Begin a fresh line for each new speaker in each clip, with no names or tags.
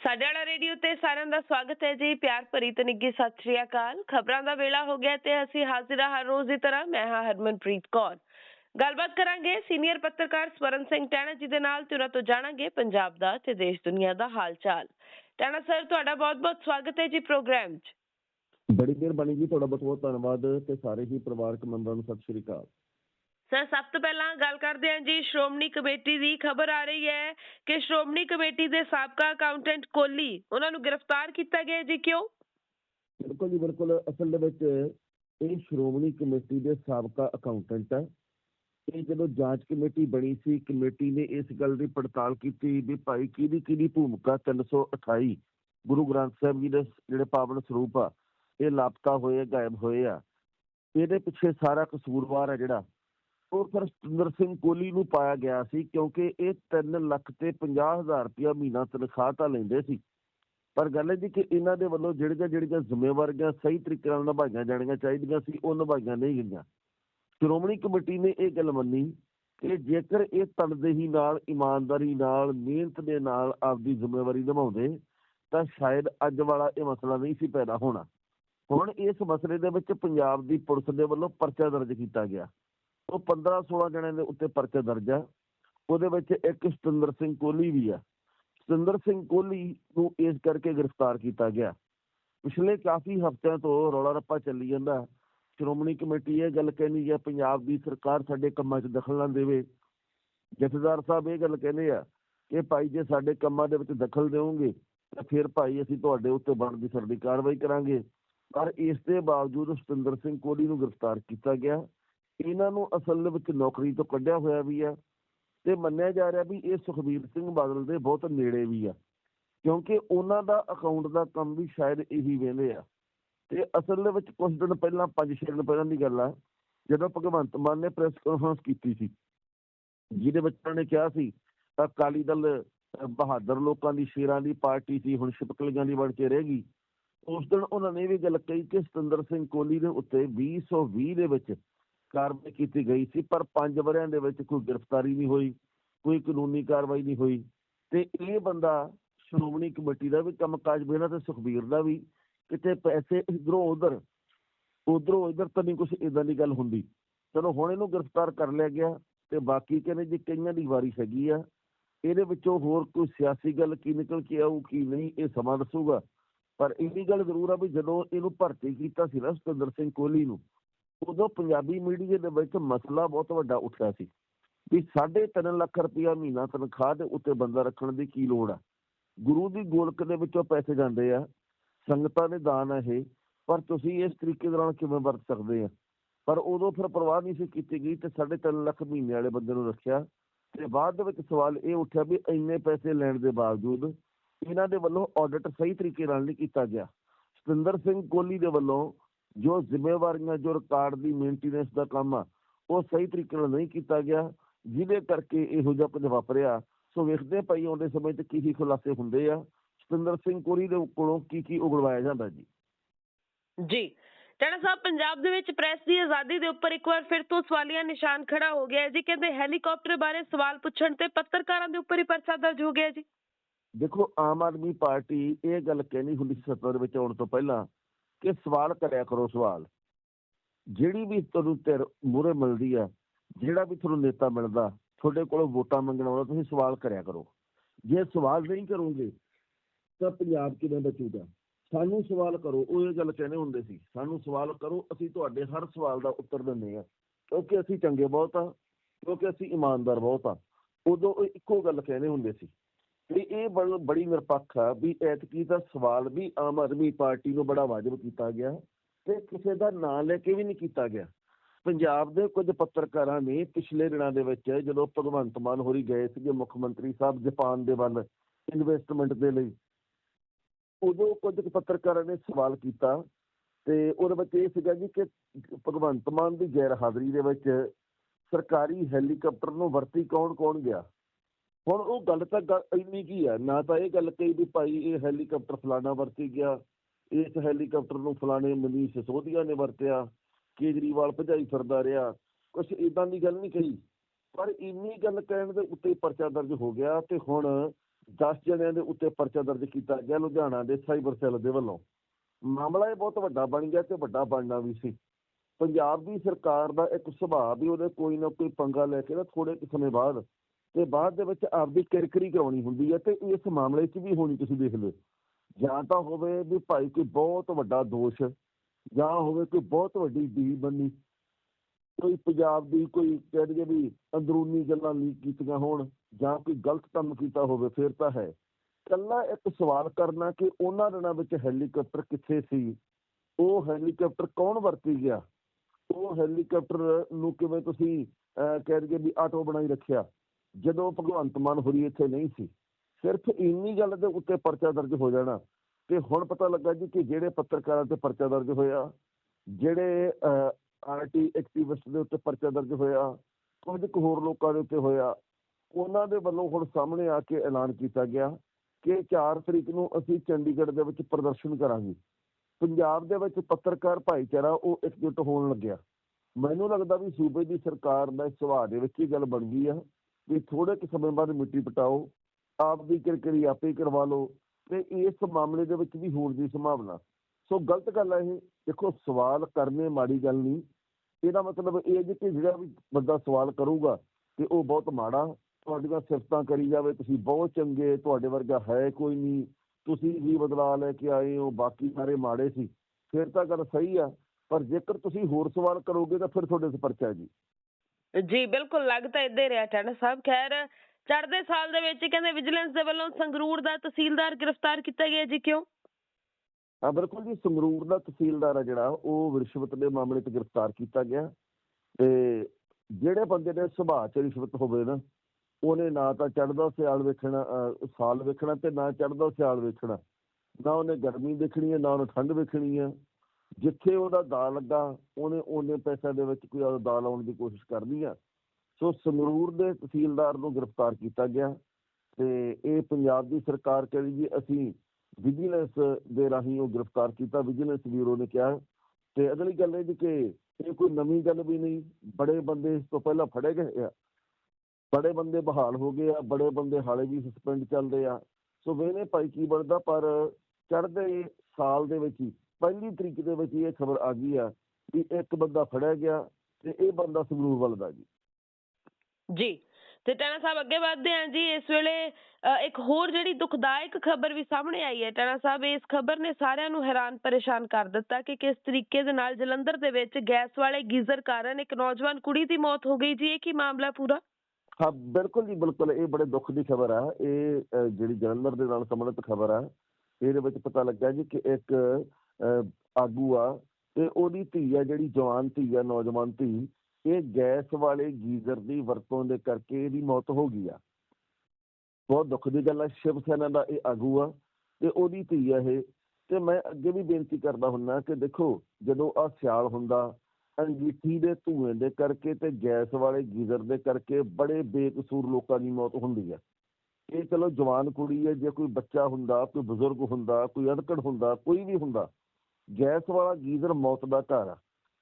ਸਾਡੇ ਵਾਲਾ ਰੇਡੀਓ ਤੇ ਸਾਰਿਆਂ ਦਾ ਸਵਾਗਤ ਹੈ ਜੀ। ਪਿਆਰ ਭਰੀ ਤੇ ਨਿੱਘੀ ਸਤਿ ਸ਼੍ਰੀ ਅਕਾਲ। ਖਬਰਾਂ ਦਾ ਵੇਲਾ ਹੋ ਗਿਆ ਤੇ ਅਸੀਂ ਹਾਜ਼ਰ ਹਾਂ ਹਰ ਰੋਜ਼ ਦੀ ਤਰ੍ਹਾਂ। ਮੈਂ ਹਾਂ ਹਰਮਨਪ੍ਰੀਤ ਕੌਰ। ਗੱਲਬਾਤ ਕਰਾਂਗੇ ਸੀਨੀਅਰ ਪੱਤਰਕਾਰ ਸਵਰਨ ਸਿੰਘ ਟੈਣਾ ਜੀ ਦੇ ਨਾਲ। ਤੁਰਾ ਤੋਂ ਜਾਣਾਂਗੇ ਪੰਜਾਬ ਦਾ ਤੇ ਦੇਸ਼ ਦੁਨੀਆ ਦਾ ਹਾਲ ਚਾਲ ਟੈਣਾ ਸਰ, ਤੁਹਾਡਾ ਬਹੁਤ-ਬਹੁਤ ਸਵਾਗਤ ਹੈ ਜੀ ਪ੍ਰੋਗਰਾਮ 'ਚ।
ਬੜੀ ਮਿਹਰਬਾਨੀ ਜੀ। ਤੁਹਾਡਾ ਬਹੁਤ ਬਹੁਤ ਧੰਨਵਾਦ ਤੇ ਸਾਰੇ ਹੀ ਪਰਿਵਾਰਕ ਮੈਂਬਰਾਂ ਨੂੰ ਸਤਿ ਸ਼੍ਰੀ ਅਕਾਲ।
ਸਰ, ਸਭ ਤੋਂ ਪਹਿਲਾਂ ਗੱਲ ਕਰਦੇ ਹਾਂ ਜੀ, ਸ਼੍ਰੋਮਣੀ ਕਮੇਟੀ ਦੀ ਖਬਰ ਆ ਰਹੀ ਹੈ ਕਿ ਸ਼੍ਰੋਮਣੀ ਕਮੇਟੀ ਦੇ ਸਾਬਕਾ ਅਕਾਊਂਟੈਂਟ ਕੋਲੀ ਉਹਨਾਂ ਨੂੰ ਗ੍ਰਿਫਤਾਰ ਕੀਤਾ ਗਿਆ ਜੀ ਕਿਉਂ?
ਬਿਲਕੁਲ ਜੀ, ਬਿਲਕੁਲ। ਅਸਲ ਦੇ ਵਿੱਚ ਇਹ ਸ਼੍ਰੋਮਣੀ ਕਮੇਟੀ ਦੇ ਸਾਬਕਾ ਅਕਾਊਂਟੈਂਟ ਹੈ। ਇਹ ਜਦੋਂ ਜਾਂਚ ਕਮੇਟੀ ਬਣੀ ਸੀ, ਕਮੇਟੀ ਨੇ ਇਸ ਗੱਲ ਦੀ ਪੜਤਾਲ ਕੀਤੀ ਵੀ ਭਾਈ ਕਿਹਦੀ ਕਿਹਦੀ ਭੂਮਿਕਾ 328 ਗੁਰੂ ਗ੍ਰੰਥ ਸਾਹਿਬ ਜੀ ਦੇ ਜਿਹੜੇ ਪਾਵਨ ਸਰੂਪ ਆ, ਇਹ ਲਾਪਤਾ ਹੋਏ, ਗਾਇਬ ਹੋਏ ਆ। ਇਹਦੇ ਪਿੱਛੇ ਸਾਰਾ ਕਸੂਰਵਾਰ ਹੈ ਜਿਹੜਾ। ਉਹ ਸਤਿੰਦਰ ਸਿੰਘ ਕੋਹਲੀ ਨੂੰ ਪਾਇਆ ਗਿਆ ਸੀ ਕਿਉਂਕਿ ਇਹ 3 ਲੱਖ ਤੇ 50000 ਰੁਪਇਆ ਮਹੀਨਾ ਤਨਖਾਹ ਤਾਂ ਲੈਂਦੇ ਸੀ। ਪਰ ਗੱਲ ਇਹ ਜੀ ਕਿ ਇਹਨਾਂ ਦੇ ਵੱਲੋਂ ਜਿਹੜੀਆਂ ਜਿਹੜੀਆਂ ਜ਼ਿੰਮੇਵਾਰੀਆਂ ਸਹੀ ਤਰੀਕੇ ਨਾਲ ਨਿਭਾਈਆਂ ਜਾਣੀਆਂ ਚਾਹੀਦੀਆਂ ਸੀ, ਉਹ ਨਿਭਾਈਆਂ ਨਹੀਂ ਗਈਆਂ। ਸ਼੍ਰੋਮਣੀ ਕਮੇਟੀ ਨੇ ਇਹ ਗੱਲ ਮੰਨੀ ਕਿ ਜੇਕਰ ਇਹ ਤਨਦੇਹੀ ਨਾਲ, ਇਮਾਨਦਾਰੀ ਨਾਲ, ਮਿਹਨਤ ਦੇ ਨਾਲ ਆਪਦੀ ਜ਼ਿੰਮੇਵਾਰੀ ਨਿਭਾਉਂਦੇ, ਤਾਂ ਸ਼ਾਇਦ ਅੱਜ ਵਾਲਾ ਇਹ ਮਸਲਾ ਨਹੀਂ ਸੀ ਪੈਦਾ ਹੋਣਾ। ਹੁਣ ਇਸ ਮਸਲੇ ਦੇ ਵਿੱਚ ਪੰਜਾਬ ਦੀ ਪੁਲਿਸ ਦੇ ਵੱਲੋਂ ਪਰਚਾ ਦਰਜ ਕੀਤਾ ਗਿਆ। ਉਹ 15 16 ਜਣਿਆਂ ਦੇ ਉੱਤੇ ਪਰਚਾ ਦਰਜ ਆ। ਉਹਦੇ ਵਿੱਚ ਇੱਕ ਸਤਿੰਦਰ ਸਿੰਘ ਕੋਹਲੀ ਵੀ ਆ। ਸਤਿੰਦਰ ਸਿੰਘ ਕੋਹਲੀ ਨੂੰ ਇਸ ਕਰਕੇ ਗ੍ਰਿਫਤਾਰ ਕੀਤਾ ਗਿਆ। ਪਿਛਲੇ ਕਾਫੀ ਹਫ਼ਤਿਆਂ ਤੋਂ ਰੌਲਾ ਰੱਪਾ ਚੱਲੀ ਜਾਂਦਾ। ਸ਼੍ਰੋਮਣੀ ਕਮੇਟੀ ਇਹ ਗੱਲ ਕਹਿੰਦੀ ਹੈ ਪੰਜਾਬ ਦੀ ਸਰਕਾਰ ਸਾਡੇ ਕੰਮਾਂ 'ਚ ਦਖਲ ਨਾ ਦੇਵੇ। ਜਥੇਦਾਰ ਸਾਹਿਬ ਇਹ ਗੱਲ ਕਹਿੰਦੇ ਆ ਕਿ ਭਾਈ ਜੇ ਸਾਡੇ ਕੰਮਾਂ ਦੇ ਵਿੱਚ ਦਖਲ ਦਿਓਗੇ ਤਾਂ ਫਿਰ ਭਾਈ ਅਸੀਂ ਤੁਹਾਡੇ ਉੱਤੇ ਬਣਦੀ ਸਰਦੀ ਕਾਰਵਾਈ ਕਰਾਂਗੇ। ਪਰ ਇਸ ਦੇ ਬਾਵਜੂਦ ਸਤਿੰਦਰ ਸਿੰਘ ਕੋਹਲੀ ਨੂੰ ਗ੍ਰਿਫਤਾਰ ਕੀਤਾ ਗਿਆ। ਇਹਨਾਂ ਨੂੰ ਅਸਲ ਦੇ ਵਿੱਚ ਨੌਕਰੀ ਤੋਂ ਕੱਢਿਆ ਹੋਇਆ ਵੀ ਆ ਤੇ ਮੰਨਿਆ ਜਾ ਰਿਹਾ ਵੀ ਇਹ ਸੁਖਬੀਰ ਸਿੰਘ ਬਾਦਲ ਦੇ ਬਹੁਤ ਨੇੜੇ ਵੀ ਆ, ਕਿਉਂਕਿ ਉਹਨਾਂ ਦਾ ਅਕਾਊਂਟ ਦਾ ਕੰਮ ਵੀ ਸ਼ਾਇਦ ਇਹੀ ਵੇਂਦੇ ਆ। ਤੇ ਅਸਲ ਦੇ ਵਿੱਚ ਕੁਝ ਦਿਨ ਪਹਿਲਾਂ 5-6 ਦਿਨ ਪਹਿਲਾਂ ਦੀ ਗੱਲ ਆ, ਜਦੋਂ ਭਗਵੰਤ ਮਾਨ ਨੇ ਪ੍ਰੈਸ ਕਾਨਫਰੰਸ ਕੀਤੀ ਸੀ, ਜਿਹਦੇ ਵਿੱਚ ਉਹਨਾਂ ਨੇ ਕਿਹਾ ਸੀ, ਅਕਾਲੀ ਦਲ ਬਹਾਦਰ ਲੋਕਾਂ ਦੀ ਸ਼ੇਰਾਂ ਦੀ ਪਾਰਟੀ ਸੀ, ਹੁਣ ਛਿਪਕਲੀਆਂ ਦੀ ਬਣ ਕੇ ਰਹੇਗੀ ਉਸ ਦਿਨ ਉਹਨਾਂ ਨੇ ਇਹ ਵੀ ਗੱਲ ਕਹੀ ਕਿ ਸਤਿੰਦਰ ਸਿੰਘ ਕੋਹਲੀ ਦੇ ਉੱਤੇ 2020 ਦੇ ਵਿੱਚ ਕਾਰਵਾਈ ਕੀਤੀ ਗਈ ਸੀ, ਪਰ 5 ਵਰਿਆਂ ਦੇ ਵਿੱਚ ਕੋਈ ਗ੍ਰਿਫਤਾਰੀ ਨਹੀਂ ਹੋਈ, ਕੋਈ ਕਾਨੂੰਨੀ ਕਾਰਵਾਈ ਨਹੀਂ ਹੋਈ ਤੇ ਇਹ ਬੰਦਾ ਸ਼੍ਰੋਮਣੀ ਕਮੇਟੀ ਦਾ ਵੀ ਕੰਮਕਾਜ ਵੇਣਾ ਤੇ ਸੁਖਬੀਰ ਦਾ ਵੀ, ਕਿਤੇ ਪੈਸੇ ਇਧਰੋਂ ਉਧਰ, ਉਧਰੋਂ ਇਧਰ ਤਾਂ ਨਹੀਂ ਕੁਝ ਇਦਾਂ ਦੀ ਗੱਲ ਹੁੰਦੀ। ਚਲੋ ਹੁਣ ਇਹਨੂੰ ਗ੍ਰਿਫਤਾਰ ਕਰ ਲਿਆ ਗਿਆ ਤੇ ਬਾਕੀ ਕਹਿੰਦੇ ਜੀ ਕਈਆਂ ਦੀ ਵਾਰੀ ਹੈਗੀ ਆ, ਇਹਦੇ ਵਿੱਚੋਂ ਹੋਰ ਕੋਈ ਸਿਆਸੀ ਗੱਲ ਕੀ ਨਿਕਲ ਕੇ ਆਊ, ਕੀ ਨਹੀਂ, ਇਹ ਸਮਾਂ ਦੱਸੂਗਾ। ਪਰ ਇੰਨੀ ਗੱਲ ਜ਼ਰੂਰ ਆ ਵੀ ਜਦੋਂ ਇਹਨੂੰ ਭਰਤੀ ਕੀਤਾ ਸੀ ਨਾ ਸਤਿੰਦਰ ਸਿੰਘ ਕੋਹਲੀ ਨੂੰ ਉਦੋਂ ਪੰਜਾਬੀ ਮੀਡੀਆ ਦੇ ਵਿੱਚ ਮਸਲਾ ਬਹੁਤ ਵੱਡਾ ਉੱਠਿਆ ਸੀ ਵੀ 3.5 ਲੱਖ ਰੁਪਇਆ ਮਹੀਨਾ ਤਨਖਾਹ ਦੇ ਉੱਤੇ ਬੰਦਾ ਰੱਖਣ ਦੀ ਕੀ ਲੋੜ ਆ? ਗੁਰੂ ਦੀ ਗੋਲਕ ਦੇ ਵਿੱਚੋਂ ਪੈਸੇ ਜਾਂਦੇ ਆ, ਸੰਗਤਾਂ ਦੇ ਦਾਨ ਆ ਇਹ, ਪਰ ਤੁਸੀਂ ਇਸ ਤਰੀਕੇ ਦੇ ਨਾਲ ਕਿਵੇਂ ਵਰਤ ਸਕਦੇ ਆ? ਪਰ ਉਦੋਂ ਫਿਰ ਪਰਵਾਹ ਨਹੀਂ ਸੀ ਕੀਤੀ ਗਈ ਤੇ 3.5 ਲੱਖ ਮਹੀਨੇ ਵਾਲੇ ਬੰਦੇ ਨੂੰ ਰੱਖਿਆ ਤੇ ਬਾਅਦ ਦੇ ਵਿੱਚ ਸਵਾਲ ਇਹ ਉੱਠਿਆ ਵੀ ਇੰਨੇ ਪੈਸੇ ਲੈਣ ਦੇ ਬਾਵਜੂਦ ਇਹਨਾਂ ਦੇ ਵੱਲੋਂ ਆਡਿਟ ਸਹੀ ਤਰੀਕੇ ਨਾਲ ਨਹੀਂ ਕੀਤਾ ਗਿਆ। ਸਤਿੰਦਰ ਸਿੰਘ ਕੋਹਲੀ ਦੇ ਵੱਲੋਂ ਜੋ ਜ਼ਿੰਮੇਵਾਰੀਆਂ ਜੋ ਰਿਕਾਰਡ ਦੀ ਮੇਨਟੇਨੈਂਸ ਦਾ ਕੰਮ ਆ ਉਹ ਸਹੀ ਤਰੀਕੇ ਨਾਲ ਨਹੀਂ ਕੀਤਾ ਗਿਆ ਜਿਹਦੇ ਕਰਕੇ ਇਹੋ ਜਿਹਾ ਕੁਝ ਵਾਪਰਿਆ। ਸੋ ਵੇਖਦੇ ਪਈ ਆਉਂਦੇ ਸਮੇਂ 'ਚ ਕੀ ਕੀ ਖੁਲਾਸੇ ਹੁੰਦੇ ਆ। ਸਤਿੰਦਰ ਸਿੰਘ ਕੋਹਲੀ ਦੇ ਕੋਲੋਂ ਕੀ ਕੀ ਉਗਲਵਾਇਆ ਜਾਂਦਾ ਜੀ?
ਜੀ ਟੈਣਾ ਸਾਹਿਬ ਪੰਜਾਬ ਦੇ ਵਿੱਚ ਪ੍ਰੈਸ ਦੀ ਆਜ਼ਾਦੀ ਦੇ ਉੱਪਰ ਇੱਕ ਵਾਰ ਫਿਰ ਤੋਂ ਸਵਾਲੀਆ ਨਿਸ਼ਾਨ ਖੜਾ ਹੋ ਗਿਆ ਜੀ। ਕਹਿੰਦੇ ਹੈਲੀਕਾਪਟਰ ਬਾਰੇ ਸਵਾਲ ਪੁੱਛਣ ਤੇ ਪੱਤਰਕਾਰਾਂ ਦੇ ਉੱਪਰ ਹੀ ਪਰਚਾ ਦਰਜ ਹੋ ਗਿਆ ਜੀ।
ਦੇਖੋ ਆਮ ਆਦਮੀ ਪਾਰਟੀ ਇਹ ਗੱਲ ਕਹਿਣੀ ਹੁੰਦੀ ਸੀ ਸੱਤਾ ਦੇ ਵਿੱਚ ਆਉਣ ਤੋਂ ਪਹਿਲਾਂ ਕਿ ਸਵਾਲ ਕਰਿਆ ਕਰੋ ਸਵਾਲ। ਜਿਹੜੀ ਵੀ ਤੁਹਾਨੂੰ ਧਿਰ ਮੂਹਰੇ ਮਿਲਦੀ ਆ, ਜਿਹੜਾ ਵੀ ਤੁਹਾਨੂੰ ਨੇਤਾ ਮਿਲਦਾ, ਤੁਹਾਡੇ ਕੋਲੋਂ ਵੋਟਾਂ ਮੰਗਣ ਆਉਂਦਾ, ਤੁਸੀਂ ਸਵਾਲ ਕਰਿਆ ਕਰੋ। ਜੇ ਸਵਾਲ ਨਹੀਂ ਕਰੋਗੇ, ਤਾਂ ਪੰਜਾਬ ਕਿਵੇਂ ਬਚੂਗਾ? ਸਾਨੂੰ ਸਵਾਲ ਕਰੋ, ਉਹ ਇਹ ਗੱਲ ਕਹਿੰਦੇ ਹੁੰਦੇ ਸੀ, ਸਾਨੂੰ ਸਵਾਲ ਕਰੋ, ਅਸੀਂ ਤੁਹਾਡੇ ਹਰ ਸਵਾਲ ਦਾ ਉੱਤਰ ਦਿੰਦੇ ਆ। ਕਿਉਂਕਿ ਅਸੀਂ ਚੰਗੇ ਬਹੁਤ ਆ, ਕਿਉਂਕਿ ਅਸੀਂ ਇਮਾਨਦਾਰ ਬਹੁਤ ਆ। ਉਦੋਂ ਇੱਕੋ ਗੱਲ ਕਹਿੰਦੇ ਹੁੰਦੇ ਸੀ ਤੇ ਇਹ ਬੜ- ਬੜੀ ਨਿਰਪੱਖ ਆ ਵੀ ਐਤਕੀ ਦਾ ਸਵਾਲ ਵੀ ਆਮ ਆਦਮੀ ਪਾਰਟੀ ਨੂੰ ਬੜਾ ਵਾਜਬ ਕੀਤਾ ਗਿਆ ਤੇ ਕਿਸੇ ਦਾ ਨਾਂ ਲੈ ਕੇ ਵੀ ਨਹੀਂ ਕੀਤਾ ਗਿਆ। ਪੰਜਾਬ ਦੇ ਕੁਝ ਪੱਤਰਕਾਰਾਂ ਨੇ ਪਿਛਲੇ ਦਿਨਾਂ ਦੇ ਵਿੱਚ ਜਦੋਂ ਭਗਵੰਤ ਮਾਨ ਹੋਰੀ ਗਏ ਸੀਗੇ ਮੁੱਖ ਮੰਤਰੀ ਸਾਹਿਬ ਜਾਪਾਨ ਦੇ ਵੱਲ ਇਨਵੈਸਟਮੈਂਟ ਦੇ ਲਈ, ਉਦੋਂ ਕੁਝ ਪੱਤਰਕਾਰਾਂ ਨੇ ਸਵਾਲ ਕੀਤਾ ਤੇ ਉਹਦੇ ਵਿੱਚ ਇਹ ਸੀਗਾ ਜੀ ਕਿ ਭਗਵੰਤ ਮਾਨ ਦੀ ਗੈਰ ਹਾਜ਼ਰੀ ਦੇ ਵਿੱਚ ਸਰਕਾਰੀ ਹੈਲੀਕਾਪਟਰ ਨੂੰ ਵਰਤੀ ਕੌਣ ਕੌਣ ਗਿਆ? ਹੁਣ ਉਹ ਗੱਲ ਤਾਂ ਗ, ਇੰਨੀ ਕੀ ਹੈ, ਨਾ ਤਾਂ ਇਹ ਗੱਲ ਕਹੀ ਵੀ ਭਾਈ ਇਹ ਹੈਲੀਕਾਪਟਰ ਫਲਾਣਾ ਵਰਤੀ ਗਿਆ, ਇਸ ਹੈਲੀਕਾਪਟਰ ਨੂੰ ਫਲਾਣੇ ਮਨੀਸ਼ ਸਿਸੋਦੀਆ ਨੇ ਵਰਤਿਆ, ਕੇਜਰੀਵਾਲ ਭਜਾਈ ਫਿਰਦਾ ਰਿਹਾ, ਕੁਛ ਇਦਾਂ ਦੀ ਗੱਲ ਨਹੀਂ ਕਹੀ, ਪਰ ਇੰਨੀ ਗੱਲ ਕਹਿਣ ਦੇ ਉੱਤੇ ਪਰਚਾ ਦਰਜ ਹੋ ਗਿਆ ਤੇ ਹੁਣ 10 ਜਣਿਆਂ ਦੇ ਉੱਤੇ ਪਰਚਾ ਦਰਜ ਕੀਤਾ ਗਿਆ ਲੁਧਿਆਣਾ ਦੇ ਸਾਈਬਰ ਸੈੱਲ ਦੇ ਵੱਲੋਂ। ਮਾਮਲਾ ਇਹ ਬਹੁਤ ਵੱਡਾ ਬਣ ਗਿਆ ਤੇ ਵੱਡਾ ਬਣਨਾ ਵੀ ਸੀ। ਪੰਜਾਬ ਦੀ ਸਰਕਾਰ ਦਾ ਇੱਕ ਸੁਭਾਅ ਵੀ ਉਹਦੇ ਕੋਈ ਨਾ ਕੋਈ ਪੰਗਾ ਲੈ ਕੇ ਨਾ ਥੋੜੇ ਕੁ ਸਮੇਂ ਬਾਅਦ ਤੇ ਬਾਅਦ ਦੇ ਵਿੱਚ ਆਪਦੀ ਕਿਰਕਰੀ ਕਰਾਉਣੀ ਹੁੰਦੀ ਹੈ ਤੇ ਇਸ ਮਾਮਲੇ 'ਚ ਵੀ ਹੋਣੀ ਤੁਸੀਂ ਦੇਖ ਲਿਓ। ਜਾਂ ਤਾਂ ਹੋਵੇ ਵੀ ਭਾਈ ਕੋਈ ਬਹੁਤ ਵੱਡਾ ਦੋਸ਼ ਜਾਂ ਹੋਵੇ ਕੋਈ ਬਹੁਤ ਵੱਡੀ ਡੀ ਬੰਨੀ ਕੋਈ ਪੰਜਾਬ ਦੀ ਕੋਈ ਕਹਿ ਦਈਏ ਵੀ ਅੰਦਰੂਨੀ ਗੱਲਾਂ ਲੀਕ ਕੀਤੀਆਂ ਹੋਣ ਜਾਂ ਕੋਈ ਗਲਤ ਕੰਮ ਕੀਤਾ ਹੋਵੇ ਫਿਰ ਤਾਂ ਹੈ। ਕੱਲਾ ਇੱਕ ਸਵਾਲ ਕਰਨਾ ਕਿ ਉਹਨਾਂ ਦਿਨਾਂ ਵਿੱਚ ਹੈਲੀਕਾਪਟਰ ਕਿੱਥੇ ਸੀ? ਉਹ ਹੈਲੀਕਾਪਟਰ ਕੌਣ ਵਰਤੀ ਗਿਆ? ਉਹ ਹੈਲੀਕਾਪਟਰ ਨੂੰ ਕਿਵੇਂ ਤੁਸੀਂ ਅਹ, ਕਹਿ ਦਈਏ ਵੀ ਆਟੋ ਬਣਾਈ ਰੱਖਿਆ? ਜਦੋਂ ਭਗਵੰਤ ਮਾਨ ਹੋਰੀ ਇੱਥੇ ਨਹੀਂ ਸੀ, ਸਿਰਫ ਇੰਨੀ ਗੱਲ ਦੇ ਉੱਤੇ ਪਰਚਾ ਦਰਜ ਹੋ ਜਾਣਾ, ਤੇ ਹੁਣ ਪਤਾ ਲੱਗਾ ਜੀ ਕਿ ਜਿਹੜੇ ਪੱਤਰਕਾਰਾਂ ਤੇ ਪਰਚਾ ਦਰਜ ਹੋਇਆ, ਜਿਹੜੇ ਆਰਟੀ ਐਕਟਿਵਿਸਟ ਦੇ ਉੱਤੇ ਪਰਚਾ ਦਰਜ ਹੋਇਆ, ਕੁਝ ਕੁ ਹੋਰ ਲੋਕਾਂ ਦੇ ਉੱਤੇ ਹੋਇਆ, ਉਹਨਾਂ ਦੇ ਵੱਲੋਂ ਹੁਣ ਸਾਹਮਣੇ ਆ ਕੇ ਐਲਾਨ ਕੀਤਾ ਗਿਆ ਕਿ 4 ਤਰੀਕ ਨੂੰ ਅਸੀਂ ਚੰਡੀਗੜ੍ਹ ਦੇ ਵਿੱਚ ਪ੍ਰਦਰਸ਼ਨ ਕਰਾਂਗੇ। ਪੰਜਾਬ ਦੇ ਵਿੱਚ ਪੱਤਰਕਾਰ ਭਾਈਚਾਰਾ ਉਹ ਇਕਜੁੱਟ ਹੋਣ ਲੱਗਿਆ। ਮੈਨੂੰ ਲੱਗਦਾ ਵੀ ਸੂਬੇ ਦੀ ਸਰਕਾਰ ਦਾ ਸੁਭਾਅ ਦੇ ਵਿੱਚ ਹੀ ਗੱਲ ਬਣ ਗਈ ਆ। ਵੀ ਥੋੜੇ ਕੁ ਸਮੇਂ ਬਾਅਦ ਮਿੱਟੀ ਪਟਾਓ, ਆਪ ਦੀ ਕਿਰਕਰੀ ਆਪੇ ਕਰਵਾ ਲਓ ਤੇ ਇਸ ਮਾਮਲੇ ਦੇ ਵਿੱਚ ਵੀ ਹੋਣ ਦੀ ਸੰਭਾਵਨਾ। ਸੋ ਗਲਤ ਗੱਲ ਹੈ ਇਹ। ਦੇਖੋ, ਸਵਾਲ ਕਰਨੇ ਮਾੜੀ ਗੱਲ ਨਹੀਂ। ਇਹਦਾ ਮਤਲਬ ਇਹ ਹੈ ਕਿ ਜਿਹੜਾ ਵੀ ਬੰਦਾ ਸਵਾਲ ਕਰੂਗਾ ਕਿ ਉਹ ਬਹੁਤ ਮਾੜਾ, ਤੁਹਾਡੀਆਂ ਸਿਫਤਾਂ ਕਰੀ ਜਾਵੇ, ਤੁਸੀਂ ਬਹੁਤ ਚੰਗੇ, ਤੁਹਾਡੇ ਵਰਗਾ ਹੈ ਕੋਈ ਨਹੀਂ, ਤੁਸੀਂ ਵੀ ਬਦਲਾਅ ਲੈ ਕੇ ਆਏ ਹੋ, ਬਾਕੀ ਸਾਰੇ ਮਾੜੇ ਸੀ। ਫਿਰ ਤਾਂ ਗੱਲ ਸਹੀ ਆ, ਪਰ ਜੇਕਰ ਤੁਸੀਂ ਹੋਰ ਸਵਾਲ ਕਰੋਗੇ ਤਾਂ ਫਿਰ ਤੁਹਾਡੇ ਤੇ ਪਰਚਾ ਜੀ।
ਜੀ, ਬਿਲਕੁਲ, ਲੱਗ ਤਾਂ ਏਦਾਂ ਹੀ ਰਿਹਾ ਟਾਣਾ ਸਾਹਿਬ, ਖੈਰ, ਚੜ੍ਹਦੇ ਸਾਲ ਦੇ ਵਿੱਚ ਕਹਿੰਦੇ ਵਿਜੀਲੈਂਸ ਦੇ ਵੱਲੋਂ ਸੰਗਰੂਰ ਦਾ ਤਹਿਸੀਲਦਾਰ ਗ੍ਰਿਫਤਾਰ ਕੀਤਾ ਗਿਆ ਜੀ, ਕਿਉਂ?
ਹਾਂ, ਬਿਲਕੁਲ ਜੀ, ਸੰਗਰੂਰ ਦਾ ਤਹਿਸੀਲਦਾਰ ਆ ਜਿਹੜਾ, ਉਹ ਰਿਸ਼ਵਤ ਦੇ ਮਾਮਲੇ 'ਚ ਗ੍ਰਿਫਤਾਰ ਕੀਤਾ ਗਿਆ ਤੇ ਜਿਹੜੇ ਬੰਦੇ ਦੇ ਸੁਭਾਅ 'ਚ ਰਿਸ਼ਵਤ ਹੋਵੇ ਨਾ, ਉਹਨੇ ਨਾ ਤਾਂ ਚੜ੍ਹਦਾ ਸਿਆਲ ਵੇਖਣਾ ਸਾਲ ਵੇਖਣਾ ਤੇ ਨਾ ਚੜ੍ਹਦਾ ਸਿਆਲ ਵੇਖਣਾ। ਨਾ ਉਹਨੇ ਗਰਮੀ ਦੇਖਣੀ ਹੈ, ਨਾ ਉਹਨੇ ਠੰਡ ਵੇਖਣੀ ਹੈ। ਜਿੱਥੇ ਉਹਦਾ ਦਾ ਲੱਗਾ, ਉਹਨੇ ਉਹਨੇ ਪੈਸਿਆਂ ਦੇ ਵਿੱਚ ਕੋਈ ਆਪਦਾ ਦਾ ਲਾਉਣ ਦੀ ਕੋਸ਼ਿਸ਼ ਕਰਨੀ ਆ। ਸੋ ਸੰਗਰੂਰ ਦੇ ਤਹਿਸੀਲਦਾਰ ਨੂੰ ਗ੍ਰਿਫਤਾਰ ਕੀਤਾ ਗਿਆ ਤੇ ਇਹ ਪੰਜਾਬ ਦੀ ਸਰਕਾਰ ਕਹਿੰਦੀ ਜੀ ਅਸੀਂ ਵਿਜੀਲੈਂਸ ਦੇ ਰਾਹੀਂ ਉਹ ਗ੍ਰਿਫਤਾਰ ਕੀਤਾ, ਵਿਜੀਲੈਂਸ ਬਿਊਰੋ ਨੇ ਕਿਹਾ। ਤੇ ਅਗਲੀ ਗੱਲ ਇਹ ਜੀ ਕਿ ਇਹ ਕੋਈ ਨਵੀਂ ਗੱਲ ਵੀ ਨਹੀਂ, ਬੜੇ ਬੰਦੇ ਇਸ ਤੋਂ ਪਹਿਲਾਂ ਫੜੇ ਗਏ ਆ। ਬੜੇ ਬੰਦੇ ਬਹਾਲ ਹੋ ਗਏ ਆ, ਬੜੇ ਬੰਦੇ ਹਾਲੇ ਵੀ ਸਸਪੈਂਡ ਚੱਲਦੇ ਆ। ਸੋ ਵੇਨੇ ਭਾਈ ਕੀ ਬਣਦਾ, ਪਰ ਚੜ੍ਹਦੇ ਸਾਲ ਦੇ ਵਿੱਚ ਹੀ ਪਹਿਲੀ ਤਰੀਕ ਦੇ ਵਿੱਚ ਇਹ ਖਬਰ ਆ ਗਈ ਆ ਵੀ ਇੱਕ ਬੰਦਾ ਫੜਿਆ ਗਿਆ ਤੇ ਇਹ ਬੰਦਾ ਸੰਗਰੂਰ ਵੱਲ ਦਾ ਜੀ।
ਜੀ ਤੇ ਟਾਣਾ ਸਾਹਿਬ ਅੱਗੇ ਵਧਦੇ ਹਾਂ ਜੀ ਇਸ ਵੇਲੇ ਇੱਕ ਹੋਰ ਜਿਹੜੀ ਦੁਖਦਾਇਕ ਖਬਰ ਵੀ ਸਾਹਮਣੇ ਆਈ ਹੈ ਟਾਣਾ ਸਾਹਿਬ ਇਸ ਖਬਰ ਨੇ ਸਾਰਿਆਂ ਨੂੰ ਹੈਰਾਨ ਪਰੇਸ਼ਾਨ ਕਰ ਦਿੱਤਾ ਕਿ ਕਿਸ ਤਰੀਕੇ ਦੇ ਨਾਲ ਜਲੰਧਰ ਦੇ ਵਿੱਚ ਗੈਸ ਵਾਲੇ ਗੀਜ਼ਰ ਕਾਰਨ ਇੱਕ ਨੌਜਵਾਨ ਕੁੜੀ ਦੀ ਮੌਤ ਹੋ ਗਈ ਜੀ ਇਹ ਕੀ ਮਾਮਲਾ ਪੂਰਾ?
ਹਾਂ ਬਿਲਕੁਲ ਜੀ ਬਿਲਕੁਲ ਇਹ ਬੜੇ ਦੁੱਖ ਦੀ ਖਬਰ ਆ ਇਹ ਜਿਹੜੀ ਜਲੰਧਰ ਦੇ ਨਾਲ ਸੰਬੰਧਿਤ ਖਬਰ ਆ ਇਹਦੇ ਵਿੱਚ ਪਤਾ ਲੱਗਾ ਜੀ ਕਿ ਇੱਕ ਆਗੂ ਆ, ਤੇ ਉਹਦੀ ਧੀ ਆ ਜਿਹੜੀ ਜਵਾਨ ਧੀ ਆ, ਨੌਜਵਾਨ ਧੀ, ਇਹ ਗੈਸ ਵਾਲੇ ਗੀਜ਼ਰ ਦੀ ਵਰਤੋਂ ਦੇ ਕਰਕੇ ਇਹਦੀ ਮੌਤ ਹੋ ਗਈ ਆ। ਬਹੁਤ ਦੁੱਖ ਦੀ ਗੱਲ ਆ, ਸ਼ਿਵ ਸੈਨਾ ਦਾ ਇਹ ਆਗੂ ਆ, ਤੇ ਉਹਦੀ ਧੀ ਆ ਇਹ। ਤੇ ਮੈਂ ਅੱਗੇ ਵੀ ਬੇਨਤੀ ਕਰਦਾ ਹੁੰਨਾ ਕਿ ਦੇਖੋ, ਜਦੋਂ ਆ ਸਿਆਲ ਹੁੰਦਾ, ਅੰਗੀਠੀ ਦੇ ਧੂਏ ਦੇ ਕਰਕੇ ਤੇ ਗੈਸ ਵਾਲੇ ਗੀਜ਼ਰ ਦੇ ਕਰਕੇ ਬੜੇ ਬੇਕਸੂਰ ਲੋਕਾਂ ਦੀ ਮੌਤ ਹੁੰਦੀ ਆ। ਇਹ ਚਲੋ ਜਵਾਨ ਕੁੜੀ ਹੈ ਜੇ ਕੋਈ ਬੱਚਾ ਹੁੰਦਾ, ਕੋਈ ਬਜ਼ੁਰਗ ਹੁੰਦਾ, ਕੋਈ ਅਧਕੜ ਹੁੰਦਾ, ਕੋਈ ਵੀ ਹੁੰਦਾ ਗੈਸ ਵਾਲਾ ਗੀਜ਼ਰ ਮੌਤ ਦਾ ਘਰ ਆ।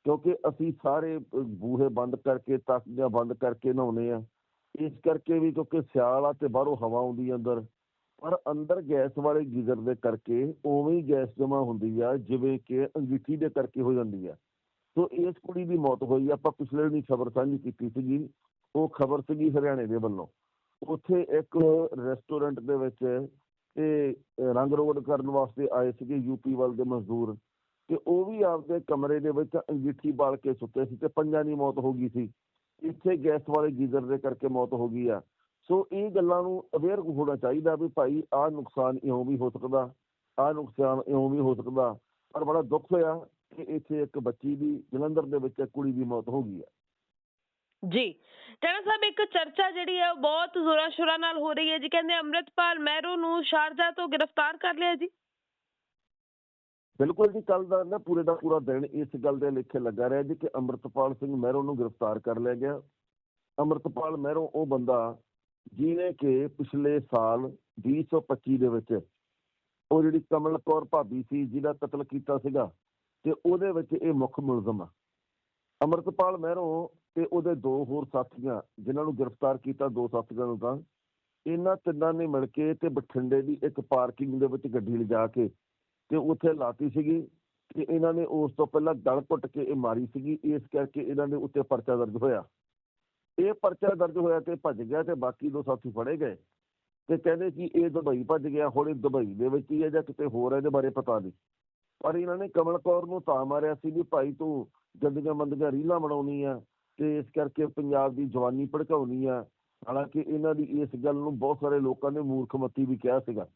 ਕਿਉਂਕਿ ਅਸੀਂ ਸਾਰੇ ਬੂਹੇ ਬੰਦ ਕਰਕੇ ਤਾਕੀਆਂ ਬੰਦ ਕਰਕੇ ਨਹਾਉਨੇ ਆ। ਇਸ ਕਰਕੇ ਵੀ ਕਿਉਂਕਿ ਸਿਆਲ ਆ ਤੇ ਬਾਹਰੋਂ ਹਵਾ ਆਉਂਦੀ ਅੰਦਰ। ਪਰ ਅੰਦਰ ਗੈਸ ਵਾਲੇ ਗੀਜ਼ਰ ਦੇ ਕਰਕੇ ਉਵੇਂ ਹੀ ਗੈਸ ਜਮਾ ਹੁੰਦੀ ਆ, ਜਿਵੇਂ ਕਿ ਅੰਗੀਠੀ ਦੇ ਕਰਕੇ ਹੋ ਜਾਂਦੀ ਆ। ਸੋ ਇਸ ਕੁੜੀ ਦੀ ਮੌਤ ਹੋਈ, ਆਪਾਂ ਪਿਛਲੇ ਦਿਨੀ ਖਬਰ ਸਾਂਝੀ ਕੀਤੀ ਸੀਗੀ। ਉਹ ਖਬਰ ਸੀਗੀ ਹਰਿਆਣੇ ਦੇ ਵੱਲੋਂ। ਉੱਥੇ ਇੱਕ ਰੈਸਟੋਰੈਂਟ ਦੇ ਵਿੱਚ ਇਹ ਰੰਗ ਰੋਗਨ ਕਰਨ ਵਾਸਤੇ ਆਏ ਸੀਗੇ ਯੂਪੀ ਵੱਲ ਦੇ ਮਜ਼ਦੂਰ। ਤੇ ਉਹ ਵੀ ਆਪਦੇ ਕਮਰੇ ਦੇ ਵਿੱਚ ਅੰਗੀਠੀ ਬਾਲ ਕੇ ਸੁੱਤੇ ਸੀ ਤੇ ਪੰਜਾਂ ਦੀ ਮੌਤ ਹੋ ਗਈ ਸੀ। ਇੱਥੇ ਗੈਸ ਵਾਲੇ ਗੀਜ਼ਰ ਦੇ ਕਰਕੇ ਮੌਤ ਹੋ ਗਈ ਆ। ਸੋ ਇਹ ਗੱਲਾਂ ਨੂੰ ਅਵੇਅਰ ਹੋਣਾ ਚਾਹੀਦਾ ਵੀ ਭਾਈ ਆਹ ਨੁਕਸਾਨ ਇਉਂ ਵੀ ਹੋ ਸਕਦਾ, ਆਹ ਨੁਕਸਾਨ ਇਉਂ ਵੀ ਹੋ ਸਕਦਾ। ਪਰ ਬੜਾ ਦੁੱਖ ਹੋਇਆ ਕਿ ਇੱਥੇ ਇੱਕ ਬੱਚੀ ਦੀ, ਜਲੰਧਰ ਦੇ ਵਿੱਚ ਇੱਕ ਕੁੜੀ ਦੀ ਮੌਤ ਹੋ ਗਈ ਆ।
ਜੀ ਟਾਣਾ ਸਾਹਿਬ, ਇੱਕ ਚਰਚਾ ਜਿਹੜੀ ਹੈ ਉਹ ਬਹੁਤ ਜ਼ੋਰਾਂ ਸ਼ੋਰਾਂ ਨਾਲ ਹੋ ਰਹੀ ਹੈ ਜੀ। ਕਹਿੰਦੇ ਅੰਮ੍ਰਿਤਪਾਲ ਮਹਿਰੂ ਨੂੰ ਸ਼ਾਰਜਾ ਤੋਂ ਗ੍ਰਿਫਤਾਰ ਕਰ ਲਿਆ ਜੀ।
ਬਿਲਕੁਲ ਜੀ ਕੱਲ ਦਾ ਨਾ ਪੂਰੇ ਦਾ ਪੂਰਾ ਦਿਨ ਇਸ ਗੱਲ ਦੇ ਲੇਖੇ ਲੱਗਾ ਰਿਹਾ ਜੀ ਕਿ ਅੰਮ੍ਰਿਤਪਾਲ ਸਿੰਘ ਮਹਿਰੋਂ ਨੂੰ ਗ੍ਰਿਫਤਾਰ ਕਰ ਲਿਆ ਗਿਆ। ਅੰਮ੍ਰਿਤਪਾਲ ਮਹਿਰੋਂ ਉਹ ਬੰਦਾ ਜਿਹਨੇ ਕਿ ਪਿਛਲੇ ਸਾਲ 2025 ਦੇ ਵਿੱਚ ਉਹ ਜਿਹੜੀ ਕਮਲ ਕੌਰ ਭਾਬੀ ਸੀ, ਜਿਹਦਾ ਕਤਲ ਕੀਤਾ ਸੀਗਾ ਤੇ ਉਹਦੇ ਵਿੱਚ ਇਹ ਮੁੱਖ ਮੁਲਜ਼ਮ ਆ। ਅੰਮ੍ਰਿਤਪਾਲ ਮਹਿਰੋਂ ਤੇ ਉਹਦੇ ਦੋ ਹੋਰ ਸਾਥੀਆਂ ਜਿਨ੍ਹਾਂ ਨੂੰ ਗ੍ਰਿਫਤਾਰ ਕੀਤਾ, ਦੋ ਸਾਥੀਆਂ ਨੂੰ ਤਾਂ, ਇਹਨਾਂ ਤਿੰਨਾਂ ਨੇ ਮਿਲ ਕੇ ਤੇ ਬਠਿੰਡੇ ਦੀ ਇੱਕ ਪਾਰਕਿੰਗ ਦੇ ਵਿੱਚ ਗੱਡੀ ਲਿਜਾ ਕੇ ਤੇ ਉੱਥੇ ਲਾਤੀ ਸੀਗੀ ਕਿ ਇਹਨਾਂ ਨੇ ਉਸ ਤੋਂ ਪਹਿਲਾਂ ਗਲ ਘੁੱਟ ਕੇ ਇਹ ਮਾਰੀ ਸੀਗੀ, ਇਸ ਕਰਕੇ ਇਹਨਾਂ ਦੇ ਉੱਤੇ ਪਰਚਾ ਦਰਜ ਹੋਇਆ। ਇਹ ਪਰਚਾ ਦਰਜ ਹੋਇਆ ਤੇ ਭੱਜ ਗਿਆ ਤੇ ਬਾਕੀ ਦੋ ਸਾਥੀ ਫੜੇ ਗਏ। ਤੇ ਕਹਿੰਦੇ ਕਿ ਇਹ ਦੁਬਈ ਭੱਜ ਗਿਆ, ਹੁਣ ਇਹ ਦੁਬਈ ਦੇ ਵਿੱਚ ਹੀ ਹੈ ਜਾਂ ਕਿਤੇ ਹੋਰ ਹੈ ਇਹਦੇ ਬਾਰੇ ਪਤਾ ਨਹੀਂ। ਪਰ ਇਹਨਾਂ ਨੇ ਕਮਲ ਕੌਰ ਨੂੰ ਤਾਂ ਮਾਰਿਆ ਸੀ ਵੀ ਭਾਈ ਤੂੰ ਗੰਦੀਆਂ ਮੰਦੀਆਂ ਰੀਲਾਂ ਬਣਾਉਣੀ ਆ ਤੇ ਇਸ ਕਰਕੇ ਪੰਜਾਬ ਦੀ ਜਵਾਨੀ ਭੜਕਾਉਣੀ ਆ। ਹਾਲਾਂਕਿ ਇਹਨਾਂ ਦੀ ਇਸ ਗੱਲ ਨੂੰ ਬਹੁਤ ਸਾਰੇ ਲੋਕਾਂ ਨੇ ਮੂਰਖਮਤੀ ਵੀ ਕਿਹਾ ਸੀਗਾ।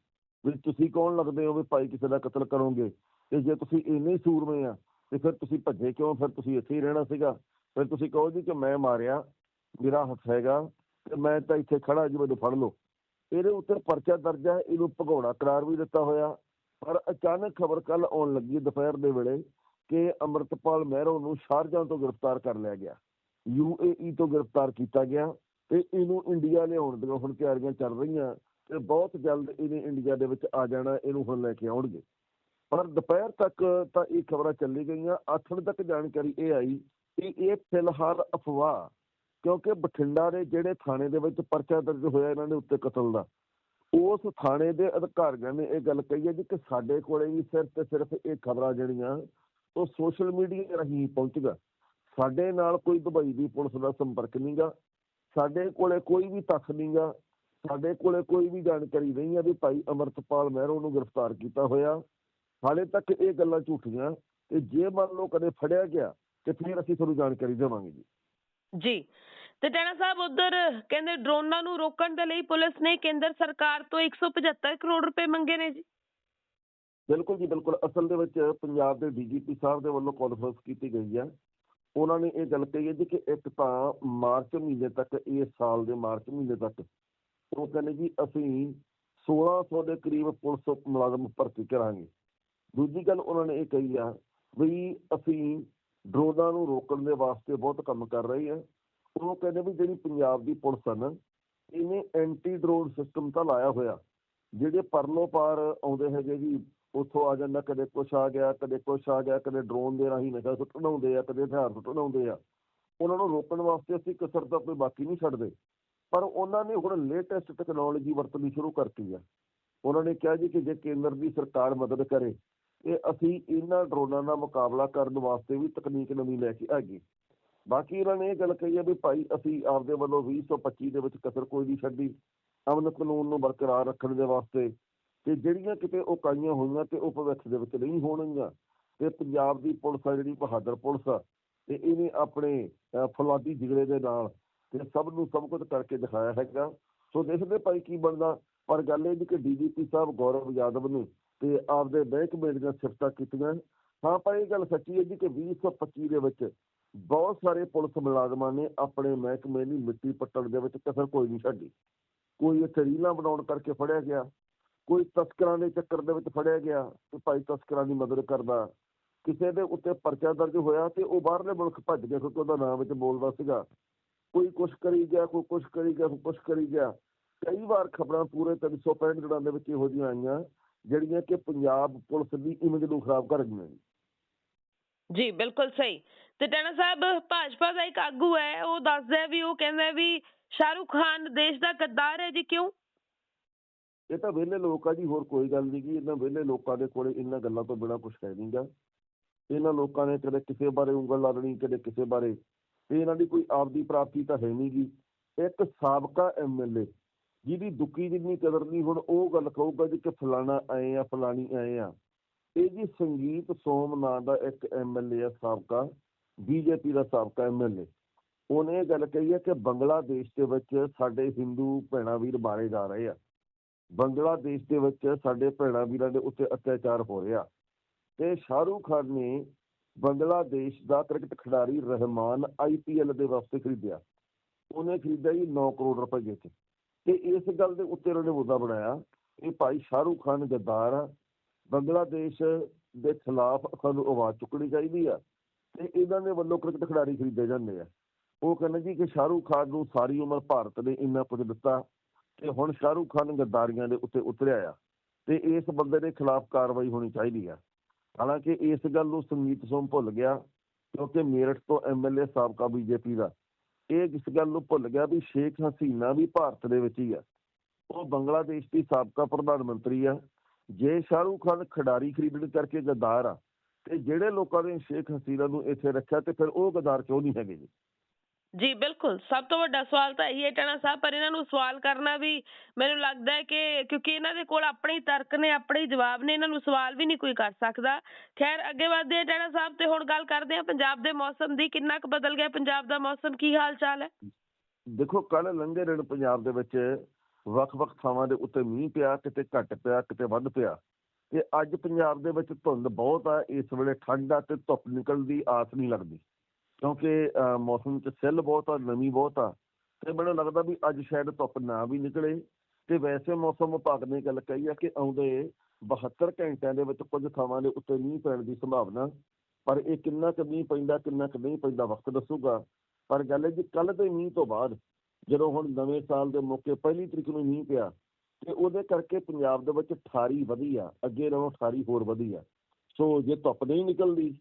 ਵੀ ਤੁਸੀਂ ਕੌਣ ਲੱਗਦੇ ਹੋ ਵੀ ਭਾਈ ਕਿਸੇ ਦਾ ਕਤਲ ਕਰੋਗੇ? ਤੇ ਜੇ ਤੁਸੀਂ ਇੰਨੇ ਹੀ ਸੂਰਮੇ ਆ, ਤੇ ਫਿਰ ਤੁਸੀਂ ਭੱਜੇ ਕਿਉਂ? ਫਿਰ ਤੁਸੀਂ ਇੱਥੇ ਹੀ ਰਹਿਣਾ ਸੀਗਾ। ਫਿਰ ਤੁਸੀਂ ਕਹੋ ਜੀ ਕਿ ਮੈਂ ਮਾਰਿਆ, ਮੇਰਾ ਹੱਥ ਹੈਗਾ, ਤੇ ਮੈਂ ਤਾਂ ਇੱਥੇ ਖੜਾ ਜੀ, ਮੈਨੂੰ ਫੜ ਲਓ। ਇਹਦੇ ਉੱਤੇ ਪਰਚਾ ਦਰਜ ਹੈ, ਇਹਨੂੰ ਭਗੌੜਾ ਕਰਾਰ ਵੀ ਦਿੱਤਾ ਹੋਇਆ। ਪਰ ਅਚਾਨਕ ਖਬਰ ਕੱਲ ਆਉਣ ਲੱਗੀ ਦੁਪਹਿਰ ਦੇ ਵੇਲੇ ਕਿ ਅੰਮ੍ਰਿਤਪਾਲ ਮਹਿਰੋ ਨੂੰ ਸ਼ਾਰਜਾ ਤੋਂ ਗ੍ਰਿਫਤਾਰ ਕਰ ਲਿਆ ਗਿਆ। ਯੂਏਈ ਤੋਂ ਗ੍ਰਿਫਤਾਰ ਕੀਤਾ ਗਿਆ ਤੇ ਇਹਨੂੰ ਇੰਡੀਆ ਲਿਆਉਣ ਦੀਆਂ ਹੁਣ ਤਿਆਰੀਆਂ ਚੱਲ ਰਹੀਆਂ। ਤੇ ਬਹੁਤ ਜਲਦ ਇਹਨੇ ਇੰਡੀਆ ਦੇ ਵਿੱਚ ਆ ਜਾਣਾ, ਇਹਨੂੰ ਹੁਣ ਲੈ ਕੇ ਆਉਣਗੇ। ਪਰ ਦੁਪਹਿਰ ਤੱਕ ਤਾਂ ਇਹ ਖਬਰਾਂ ਚੱਲੀ ਗਈਆਂ। ਆਥਣ ਤੱਕ ਜਾਣਕਾਰੀ ਇਹ ਆਈ ਕਿ ਇਹ ਫਿਲਹਾਲ ਅਫਵਾਹ, ਕਿਉਂਕਿ ਬਠਿੰਡਾ ਦੇ ਜਿਹੜੇ ਥਾਣੇ ਦੇ ਵਿੱਚ ਪਰਚਾ ਦਰਜ ਹੋਇਆ ਇਹਨਾਂ ਦੇ ਉੱਤੇ ਕਤਲ ਦਾ, ਉਸ ਥਾਣੇ ਦੇ ਅਧਿਕਾਰੀਆਂ ਨੇ ਇਹ ਗੱਲ ਕਹੀ ਹੈ ਜੀ ਕਿ ਸਾਡੇ ਕੋਲੇ ਵੀ ਸਿਰਫ ਤੇ ਸਿਰਫ ਇਹ ਖਬਰਾਂ ਜਿਹੜੀਆਂ, ਉਹ ਸੋਸ਼ਲ ਮੀਡੀਆ ਰਾਹੀਂ ਪਹੁੰਚਗਾ ਸਾਡੇ ਨਾਲ ਕੋਈ ਦੁਬਈ ਦੀ ਪੁਲਿਸ ਦਾ ਸੰਪਰਕ ਨਹੀਂਗਾ ਸਾਡੇ ਕੋਲੇ ਕੋਈ ਵੀ ਤੱਥ ਨਹੀਂਗਾ ਸਾਡੇ ਕੋਲੇ ਕੋਈ ਵੀ ਜਾਣਕਾਰੀ ਨਹੀਂ ਹੈ ਵੀ ਭਾਈ ਅਮਰਤਪਾਲ ਮਹਿਰੋ ਨੂੰ ਗ੍ਰਿਫਤਾਰ ਕੀਤਾ ਹੋਇਆ। ਹਾਲੇ ਤੱਕ ਇਹ ਗੱਲਾਂ ਝੂਠੀਆਂ ਤੇ ਜੇ ਮੰਨ ਲਓ ਕਦੇ ਫੜਿਆ ਗਿਆ ਤੇ ਫਿਰ ਅਸੀਂ ਤੁਹਾਨੂੰ ਜਾਣਕਾਰੀ ਦੇਵਾਂਗੇ ਜੀ।
ਜੀ ਤੇ ਟੈਣਾ ਸਾਹਿਬ ਉਧਰ ਕਹਿੰਦੇ ਡਰੋਨਾਂ ਨੂੰ ਰੋਕਣ ਦੇ ਲਈ ਪੁਲਿਸ ਨੇ ਕੇਂਦਰ ਸਰਕਾਰ ਤੋਂ 175 ਕਰੋੜ ਰੁਪਏ ਮੰਗੇ ਨੇ ਜੀ।
ਬਿਲਕੁਲ ਜੀ ਬਿਲਕੁਲ। ਅਸਲ ਦੇ ਵਿੱਚ ਪੰਜਾਬ ਦੇ ਡੀਜੀਪੀ ਸਾਹਿਬ ਦੇ ਵੱਲੋਂ ਕਾਨਫਰੰਸ ਕੀਤੀ ਗਈ ਹੈ। ਉਹਨਾਂ ਨੇ ਇਹ ਗੱਲ ਕਹੀ ਹੈ ਜੀ ਕਿ ਇੱਕ ਤਾਂ ਮਾਰਚ ਮਹੀਨੇ ਤੱਕ ਇਸ ਸਾਲ ਦੇ ਮਾਰਚ ਮਹੀਨੇ ਤੱਕ ਕਹਿੰਦੇ ਜੀ ਅਸੀਂ 1600 ਦੇ ਕਰੀਬ ਪੁਲਿਸ ਮੁਲਾਜ਼ਮ ਭਰਤੀ ਕਰਾਂਗੇ। ਦੂਜੀ ਗੱਲ ਉਹਨਾਂ ਨੇ ਇਹ ਕਹੀ ਆ ਵੀ ਅਸੀਂ ਡਰੋਨਾਂ ਨੂੰ ਰੋਕਣ ਦੇ ਵਾਸਤੇ ਬਹੁਤ ਕੰਮ ਕਰ ਰਹੇ ਆ। ਉਹ ਕਹਿੰਦੇ ਵੀ ਜਿਹੜੀ ਪੰਜਾਬ ਦੀ ਪੁਲਿਸ ਆ ਇਹਨੇ ਐਂਟੀ ਡਰੋਨ ਸਿਸਟਮ ਤਾਂ ਲਾਇਆ ਹੋਇਆ। ਜਿਹੜੇ ਪਰਲੋ ਪਾਰ ਆਉਂਦੇ ਹੈਗੇ ਜੀ, ਉੱਥੋਂ ਆ ਜਾਂਦਾ, ਕਦੇ ਕੁਛ ਆ ਗਿਆ, ਕਦੇ ਕੁਛ ਆ ਗਿਆ, ਕਦੇ ਡਰੋਨ ਦੇ ਰਾਹੀਂ ਨਸ਼ਾ ਸੁੱਟਣ ਆਉਂਦੇ ਆ, ਕਦੇ ਹਥਿਆਰ ਸੁੱਟਣ ਆਉਂਦੇ ਆ। ਉਹਨਾਂ ਨੂੰ ਰੋਕਣ ਵਾਸਤੇ ਅਸੀਂ ਕਸਰ ਤਾਂ ਕੋਈ ਬਾਕੀ ਨਹੀਂ ਛੱਡਦੇ। ਪਰ ਉਹਨਾਂ ਨੇ ਹੁਣ ਲੇਟੈਸਟ ਟੈਕਨੋਲੋਜੀ ਵਰਤਣੀ ਸ਼ੁਰੂ ਕਰਤੀ ਆ। ਉਹਨਾਂ ਨੇ ਕਿਹਾ ਜੀ ਕਿ ਜੇ ਕੇਂਦਰ ਦੀ ਸਰਕਾਰ ਮਦਦ ਕਰੇ ਤੇ ਅਸੀਂ ਇਹਨਾਂ ਡਰੋਨਾਂ ਦਾ ਮੁਕਾਬਲਾ ਕਰਨ ਵਾਸਤੇ ਵੀ ਤਕਨੀਕ ਨਵੀਂ ਲੈ ਕੇ ਆਗੇ ਬਾਕੀ ਇਹਨਾਂ ਨੇ ਇਹ ਗੱਲ ਕਹੀ ਹੈ ਵੀ ਭਾਈ ਅਸੀਂ ਆਪਦੇ ਵੱਲੋਂ 2025 ਦੇ ਵਿੱਚ ਕਸਰ ਕੋਈ ਨਹੀਂ ਛੱਡੀ ਅਮਨ ਕਾਨੂੰਨ ਨੂੰ ਬਰਕਰਾਰ ਰੱਖਣ ਦੇ ਵਾਸਤੇ। ਤੇ ਜਿਹੜੀਆਂ ਕਿਤੇ ਉਕਾਈਆਂ ਹੋਈਆਂ ਤੇ ਉਹ ਭਵਿੱਖ ਦੇ ਵਿੱਚ ਨਹੀਂ ਹੋਣਗੀਆਂ। ਤੇ ਪੰਜਾਬ ਦੀ ਪੁਲਿਸ ਆ ਜਿਹੜੀ ਬਹਾਦਰ ਪੁਲਿਸ ਆ ਤੇ ਇਹਨੇ ਆਪਣੇ ਅਹ, ਫੌਲਾਦੀ ਜਿਗਰੇ ਦੇ ਨਾਲ ਤੇ ਸਭ ਨੂੰ ਸਭ ਕੁਝ ਕਰਕੇ ਦਿਖਾਇਆ ਹੈਗਾ। ਸੋ ਦੇਖਦੇ ਭਾਈ ਕੀ ਬਣਦਾ। ਪਰ ਗੱਲ ਇਹ ਜੀ ਕਿ ਡੀਜੀਪੀ ਸਾਹਿਬ, ਗੌਰਵ ਯਾਦਵ ਨੇ ਤੇ ਆਪਦੇ ਮਹਿਕਮੇ ਦੀਆਂ ਸਿਫਤਾਂ ਕੀਤੀਆਂ। ਹਾਂ ਪਰ ਇਹ ਗੱਲ ਸੱਚੀ ਹੈ ਜੀ ਕਿ 2025 ਦੇ ਵਿੱਚ ਬਹੁਤ ਸਾਰੇ ਪੁਲਿਸ ਮੁਲਾਜ਼ਮਾਂ ਨੇ ਆਪਣੇ ਮਹਿਕਮੇ ਦੀ ਮਿੱਟੀ ਪੱਟਣ ਦੇ ਵਿੱਚ ਕਸਰ ਕੋਈ ਨਹੀਂ ਛੱਡੀ। ਕੋਈ ਇੱਥੇ ਰੀਲਾਂ ਬਣਾਉਣ ਕਰਕੇ ਫੜਿਆ ਗਿਆ। ਕੋਈ ਤਸਕਰਾਂ ਦੇ ਚੱਕਰ ਦੇ ਵਿੱਚ ਫੜਿਆ ਗਿਆ। ਤੇ ਭਾਈ ਤਸਕਰਾਂ ਦੀ ਮਦਦ ਕਰਦਾ। ਕਿਸੇ ਦੇ ਉੱਤੇ ਪਰਚਾ ਦਰਜ ਹੋਇਆ ਤੇ ਉਹ ਬਾਹਰਲੇ ਮੁਲਕ ਭੱਜ ਗਿਆ ਕਿਉਂਕਿ ਉਹਦਾ ਨਾਮ ਵਿੱਚ ਬੋਲਦਾ ਸੀਗਾ। ਕੋਈ ਕੁਛ ਕਰੀ ਗਿਆ ਕੋਈ ਕੁਛ ਕਰੀ ਗਿਆ ਕੋਈ ਕੁਛ ਕਰੀ ਗਿਆ। ਕਈ ਵਾਰ ਖਬਰਾਂ ਪੂਰੇ 365 ਦਿਨਾਂ ਦੇ ਵਿੱਚ ਇਹੋ ਜਿਹੀਆਂ ਆਈਆਂ ਜਿਹੜੀਆਂ ਕਿ ਪੰਜਾਬ ਪੁਲਿਸ ਦੀ ਇਮੇਜ ਨੂੰ ਖਰਾਬ ਕਰ ਗਈਆਂ ਜੀ
ਜੀ ਬਿਲਕੁਲ ਸਹੀ। ਤੇ ਟੈਣਾ ਸਾਹਿਬ ਭਾਜਪਾ ਦਾ ਇੱਕ ਆਗੂ ਹੈ ਉਹ ਦੱਸਦਾ ਵੀ ਉਹ ਕਹਿੰਦਾ ਵੀ ਸ਼ਾਹਰੁਖ ਖਾਨ ਦੇਸ਼ ਦਾ ਗੱਦਾਰ ਹੈ ਜੀ ਕਿਉਂ?
ਇਹ ਤਾਂ ਵਿਹਲੇ ਲੋਕ ਆ ਜੀ ਹੋਰ ਕੋਈ ਗੱਲ ਨਹੀਂ ਗੀ ਇਹਨਾਂ ਵਿਹਲੇ ਲੋਕਾਂ ਦੇ ਕੋਲੇ ਇਹਨਾਂ ਗੱਲਾਂ ਤੋਂ ਬਿਨਾਂ ਕੁਝ ਹੈ ਨਹੀਂਗਾ ਇਹਨਾਂ ਲੋਕਾਂ ਨੇ ਕਦੇ ਕਿਸੇ ਬਾਰੇ ਉਂਗਲ ਲਾ ਦੇਣੀ ਕਦੇ ਕਿਸੇ ਬਾਰੇ ਤੇ ਇਹਨਾਂ ਦੀ ਕੋਈ ਆਪਦੀ ਪ੍ਰਾਪਤੀ ਤਾਂ ਹੈ ਨਹੀਂ ਨਹੀਂਗੀ ਇੱਕ ਸਾਬਕਾ ਐਮਐਲਏ ਜਿਹਦੀ ਦੁੱਕੀ ਜਿੰਨੀ ਕਦਰ ਨਹੀਂ, ਹੁਣ ਉਹ ਗੱਲ ਕਹੂਗਾ ਜੀ ਕਿ ਫਲਾਣਾ ਆਏ ਆ, ਫਲਾਣੀ ਆਏ ਆ। ਇਹ ਜੀ ਸੰਗੀਤ ਸੋਮ ਨਾਂ ਦਾ ਇੱਕ ਐਮਐਲਏ ਆ, ਸਾਬਕਾ ਬੀਜੇਪੀ ਦਾ ਸਾਬਕਾ ਐਮਐਲਏ ਉਹਨੇ ਇਹ ਗੱਲ ਕਹੀ ਹੈ ਕਿ ਬੰਗਲਾਦੇਸ਼ ਦੇ ਵਿੱਚ ਸਾਡੇ ਹਿੰਦੂ ਭੈਣਾ ਵੀਰ ਮਾਰੇ ਜਾ ਰਹੇ ਆ। ਬੰਗਲਾਦੇਸ਼ ਦੇ ਵਿੱਚ ਸਾਡੇ ਭੈਣਾ ਵੀਰਾਂ ਦੇ ਉੱਤੇ ਅਤਿਆਚਾਰ ਹੋ ਰਿਹਾ। ਤੇ ਸ਼ਾਹਰੂਖ ਖਾਨ ਨੇ ਬੰਗਲਾਦੇਸ਼ ਦਾ ਕ੍ਰਿਕਟ ਖਿਡਾਰੀ ਰਹਿਮਾਨ ਆਈਪੀਐਲ ਦੇ ਵਾਸਤੇ ਖਰੀਦਿਆ। ਉਹਨੇ ਖਰੀਦਿਆ ਜੀ 9 ਕਰੋੜ ਰੁਪਏ ਚ। ਤੇ ਇਸ ਗੱਲ ਦੇ ਉੱਤੇ ਉਹਨੇ ਮੁੱਦਾ ਬਣਾਇਆ ਕਿ ਭਾਈ ਸ਼ਾਹਰੂਖ ਖਾਨ ਗੱਦਾਰ ਆ, ਬੰਗਲਾਦੇਸ਼ ਦੇ ਖਿਲਾਫ ਸਾਨੂੰ ਆਵਾਜ਼ ਚੁੱਕਣੀ ਚਾਹੀਦੀ ਆ ਤੇ ਇਹਨਾਂ ਦੇ ਵੱਲੋਂ ਕ੍ਰਿਕਟ ਖਿਡਾਰੀ ਖਰੀਦੇ ਜਾਂਦੇ ਆ। ਉਹ ਕਹਿੰਦੇ ਜੀ ਕਿ ਸ਼ਾਹਰੂਖ ਖਾਨ ਨੂੰ ਸਾਰੀ ਉਮਰ ਭਾਰਤ ਨੇ ਇੰਨਾ ਕੁਝ ਦਿੱਤਾ ਤੇ ਹੁਣ ਸ਼ਾਹਰੂਖ ਖਾਨ ਗੱਦਾਰੀਆਂ ਦੇ ਉੱਤੇ ਉਤਰਿਆ ਆ ਤੇ ਇਸ ਬੰਦੇ ਦੇ ਖਿਲਾਫ ਕਾਰਵਾਈ ਹੋਣੀ ਚਾਹੀਦੀ ਆ। ਹਾਲਾਂਕਿ ਇਸ ਗੱਲ ਨੂੰ ਸੰਗੀਤ ਸੋਮ ਭੁੱਲ ਗਿਆ ਕਿਉਂਕਿ ਮੇਰਠ ਤੋਂ ਐਮਐਲਏ ਸਾਬਕਾ ਬੀਜੇਪੀ ਦਾ। ਇਹ ਇਸ ਗੱਲ ਨੂੰ ਭੁੱਲ ਗਿਆ ਵੀ ਸ਼ੇਖ ਹਸੀਨਾ ਵੀ ਭਾਰਤ ਦੇ ਵਿੱਚ ਹੀ ਆ। ਉਹ ਬੰਗਲਾਦੇਸ਼ ਦੀ ਸਾਬਕਾ ਪ੍ਰਧਾਨ ਮੰਤਰੀ ਆ। ਜੇ ਸ਼ਾਹਰੂਖ ਖਾਨ ਖਿਡਾਰੀ ਖਰੀਦਣ ਕਰਕੇ ਗਦਾਰ ਆ, ਤੇ ਜਿਹੜੇ ਲੋਕਾਂ ਨੇ ਸ਼ੇਖ ਹਸੀਨਾ ਨੂੰ ਇੱਥੇ ਰੱਖਿਆ ਤੇ ਫਿਰ ਉਹ ਗਦਾਰ ਕਿਉਂ ਨਹੀਂ ਹੈਗੇ ਜੀ?
ਜੀ, ਬਿਲਕੁਲ। ਸਭ ਤੋਂ ਵੱਡਾ ਸਵਾਲ ਤਾਂ ਇਹੀ ਹੈ ਟਾਣਾ ਸਾਹਿਬ, ਪਰ ਇਹਨਾਂ ਨੂੰ ਸਵਾਲ ਕਰਨਾ ਵੀ ਮੈਨੂੰ ਲੱਗਦਾ ਹੈ ਕਿ ਕਿਉਂਕਿ ਇਹਨਾਂ ਦੇ ਕੋਲ ਆਪਣੇ ਹੀ ਤਰਕ ਨੇ, ਆਪਣੇ ਹੀ ਜਵਾਬ ਨੇ, ਇਹਨਾਂ ਨੂੰ ਸਵਾਲ ਵੀ ਨਹੀਂ ਕੋਈ ਕਰ ਸਕਦਾ। ਖੈਰ, ਅੱਗੇ ਵਧਦੇ ਹਾਂ ਟਾਣਾ ਸਾਹਿਬ ਤੇ ਹੁਣ ਗੱਲ ਕਰਦੇ ਹਾਂ ਪੰਜਾਬ ਦੇ ਮੌਸਮ ਦੀ। ਕਿੰਨਾ ਕੁ ਬਦਲ ਗਿਆ ਪੰਜਾਬ ਦਾ ਮੌਸਮ? ਕੀ ਹਾਲ ਚਾਲ ਹੈ?
ਦੇਖੋ ਕੱਲ ਲੰਘੇ ਦਿਨ ਪੰਜਾਬ ਦੇ ਵਿੱਚ ਵੱਖ-ਵੱਖ ਥਾਵਾਂ ਦੇ ਉੱਤੇ ਮੀਂਹ ਪਿਆ, ਕਿਤੇ ਘੱਟ ਪਿਆ, ਕਿਤੇ ਵੱਧ ਪਿਆ। ਤੇ ਅੱਜ ਪੰਜਾਬ ਦੇ ਵਿੱਚ ਧੁੰਦ ਬਹੁਤ ਆ। ਇਸ ਵੇਲੇ ਠੰਡ ਆ ਤੇ ਧੁੱਪ ਨਿਕਲਣ ਦੀ ਆਸ ਨਹੀਂ ਲੱਗਦੀ। ਕਿਉਂਕਿ ਮੌਸਮ 'ਚ ਸਿੱਲ ਬਹੁਤ ਆ, ਨਮੀ ਬਹੁਤ ਆ, ਤੇ ਮੈਨੂੰ ਲੱਗਦਾ ਵੀ ਅੱਜ ਸ਼ਾਇਦ ਧੁੱਪ ਨਾ ਵੀ ਨਿਕਲੇ। ਤੇ ਵੈਸੇ ਮੌਸਮ ਵਿਭਾਗ ਨੇ ਗੱਲ ਕਹੀ ਆ ਕਿ ਆਉਂਦੇ 72 ਘੰਟਿਆਂ ਦੇ ਵਿੱਚ ਕੁਝ ਥਾਵਾਂ ਦੇ ਉੱਤੇ ਮੀਂਹ ਪੈਣ ਦੀ ਸੰਭਾਵਨਾ, ਪਰ ਇਹ ਕਿੰਨਾ ਕੁ ਮੀਂਹ ਪੈਂਦਾ, ਕਿੰਨਾ ਕੁ ਨਹੀਂ ਪੈਂਦਾ ਵਕਤ ਦੱਸੂਗਾ। ਪਰ ਗੱਲ ਹੈ ਜੀ ਕੱਲ ਦੇ ਮੀਂਹ ਤੋਂ ਬਾਅਦ, ਜਦੋਂ ਹੁਣ ਨਵੇਂ ਸਾਲ ਦੇ ਮੌਕੇ ਪਹਿਲੀ ਤਰੀਕ ਨੂੰ ਮੀਂਹ ਪਿਆ, ਤੇ ਉਹਦੇ ਕਰਕੇ ਪੰਜਾਬ ਦੇ ਵਿੱਚ ਠਾਰੀ ਵਧੀ ਆ, ਅੱਗੇ ਨਾਲੋਂ ਠਾਰੀ ਹੋਰ ਵਧੀ ਆ। ਸੋ ਜੇ ਧੁੱਪ ਨਹੀਂ ਨਿਕਲਦੀ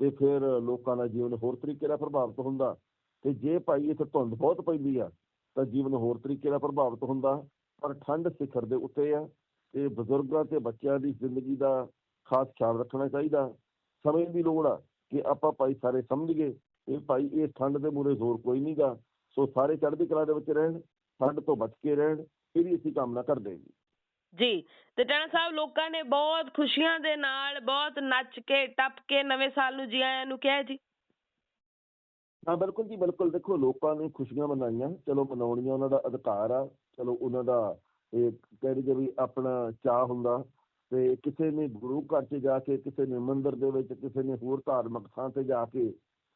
ਤੇ ਫਿਰ ਲੋਕਾਂ ਦਾ ਜੀਵਨ ਹੋਰ ਤਰੀਕੇ ਨਾਲ ਪ੍ਰਭਾਵਿਤ ਹੁੰਦਾ। ਤੇ ਜੇ ਭਾਈ ਇੱਥੇ ਧੁੰਦ ਬਹੁਤ ਪੈਂਦੀ ਆ, ਤਾਂ ਜੀਵਨ ਹੋਰ ਤਰੀਕੇ ਨਾਲ ਪ੍ਰਭਾਵਿਤ ਹੁੰਦਾ। ਪਰ ਠੰਡ ਸਿਖਰ ਦੇ ਉੱਤੇ ਆ, ਤੇ ਬਜ਼ੁਰਗਾਂ ਤੇ ਬੱਚਿਆਂ ਦੀ ਜ਼ਿੰਦਗੀ ਦਾ ਖਾਸ ਖਿਆਲ ਰੱਖਣਾ ਚਾਹੀਦਾ। ਸਮੇਂ ਦੀ ਲੋੜ ਆ ਕਿ ਆਪਾਂ ਭਾਈ ਸਾਰੇ ਸਮਝੀਏ ਇਹ ਭਾਈ ਇਹ ਠੰਡ ਦੇ ਮੂਰੇ ਜ਼ੋਰ ਕੋਈ ਨਹੀਂਗਾ ਸੋ ਸਾਰੇ ਚੜ੍ਹਦੀ ਕਲਾ ਦੇ ਵਿੱਚ ਰਹਿਣ ਠੰਡ ਤੋਂ ਬਚ ਕੇ ਰਹਿਣ, ਇਹਦੀ ਅਸੀਂ ਕਾਮਨਾ ਕਰਦੇ ਹਾਂ ਜੀ,
ਤੇ ਟਾਣਾ ਸਾਹਿਬ ਲੋਕਾਂ ਨੇ ਬਹੁਤ ਖੁਸ਼ੀਆਂ ਦੇ ਨਾਲ ਬਹੁਤ ਨੱਚ ਕੇ, ਟੱਪ ਕੇ ਨਵੇਂ ਸਾਲ ਨੂੰ ਜੀ ਆਇਆਂ ਨੂੰ ਕਿਹਾ ਜੀ।
ਹਾਂ, ਬਿਲਕੁਲ ਜੀ, ਬਿਲਕੁਲ। ਦੇਖੋ, ਲੋਕਾਂ ਨੇ ਖੁਸ਼ੀਆਂ ਮਨਾਈਆਂ। ਚਲੋ, ਮਨਾਉਣੀਆਂ ਉਹਨਾਂ ਦਾ ਅਧਿਕਾਰ ਆ। ਚਲੋ, ਉਹਨਾਂ ਦਾ ਇਹ ਕਹਿ ਲਈਏ ਵੀ ਆਪਣਾ ਚਾਹ ਹੁੰਦਾ। ਤੇ ਕਿਸੇ ਨੇ ਗੁਰੂ ਘਰ 'ਚ ਜਾ ਕੇ, ਕਿਸੇ ਨੇ ਮੰਦਿਰ ਦੇ ਵਿੱਚ, ਕਿਸੇ ਨੇ ਹੋਰ ਧਾਰਮਿਕ ਥਾਂ ਤੇ ਜਾ ਕੇ,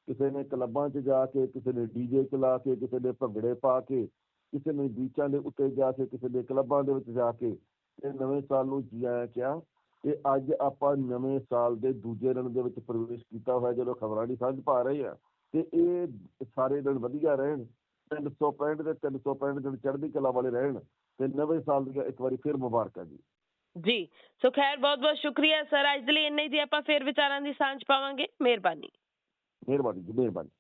ਕਿਸੇ ਨੇ ਕਲੱਬਾਂ 'ਚ ਜਾ ਕੇ, ਕਿਸੇ ਨੇ ਡੀਜੇ ਚਲਾ ਕੇ, ਕਿਸੇ ਨੇ ਭੰਗੜੇ ਪਾ ਕੇ, ਕਿਸੇ ਨੇ ਬੀਚਾਂ ਦੇ ਉੱਤੇ ਜਾ ਕੇ, ਕਿਸੇ ਨੇ ਕਲੱਬਾਂ ਦੇ ਵਿੱਚ ਜਾ ਕੇ ਤੇ ਨਵੇਂ ਸਾਲ ਨੂੰ ਜੀ ਆਇਆਂ ਕਿਹਾ ਤੇ ਅੱਜ ਆਪਾਂ ਨਵੇਂ ਸਾਲ ਦੇ ਦੂਜੇ ਦਿਨ ਦੇ ਵਿੱਚ ਪ੍ਰਵੇਸ਼ ਕੀਤਾ ਹੋਇਆ ਜਦੋਂ ਖਬਰਾਂ ਦੀ ਸਾਂਝ ਪਾ ਰਹੇ ਆ ਤੇ ਇਹ ਸਾਰੇ ਦਿਨ ਵਧੀਆ ਰਹਿਣ 365 ਤੇ 365 ਦਿਨ ਚੜ੍ਹਦੀ ਕਲਾ ਵਾਲੇ ਰਹਿਣ ਤੇ ਨਵੇਂ ਸਾਲ ਦੀਆਂ ਇੱਕ ਵਾਰੀ ਫਿਰ ਮੁਬਾਰਕਾਂ ਜੀ।
ਜੀ ਸੋ ਖੈਰ ਬਹੁਤ ਬਹੁਤ ਸ਼ੁਕਰੀਆ ਸਰ ਅੱਜ ਦੇ ਲਈ ਇੰਨਾ ਜੀ ਆਪਾਂ ਫੇਰ ਵਿਚਾਰਾਂ ਦੀ ਸਾਂਝ ਪਾਵਾਂਗੇ। ਮਿਹਰਬਾਨੀ।
ਮਿਹਰਬਾਨੀ ਜੀ ਮਿਹਰਬਾਨੀ।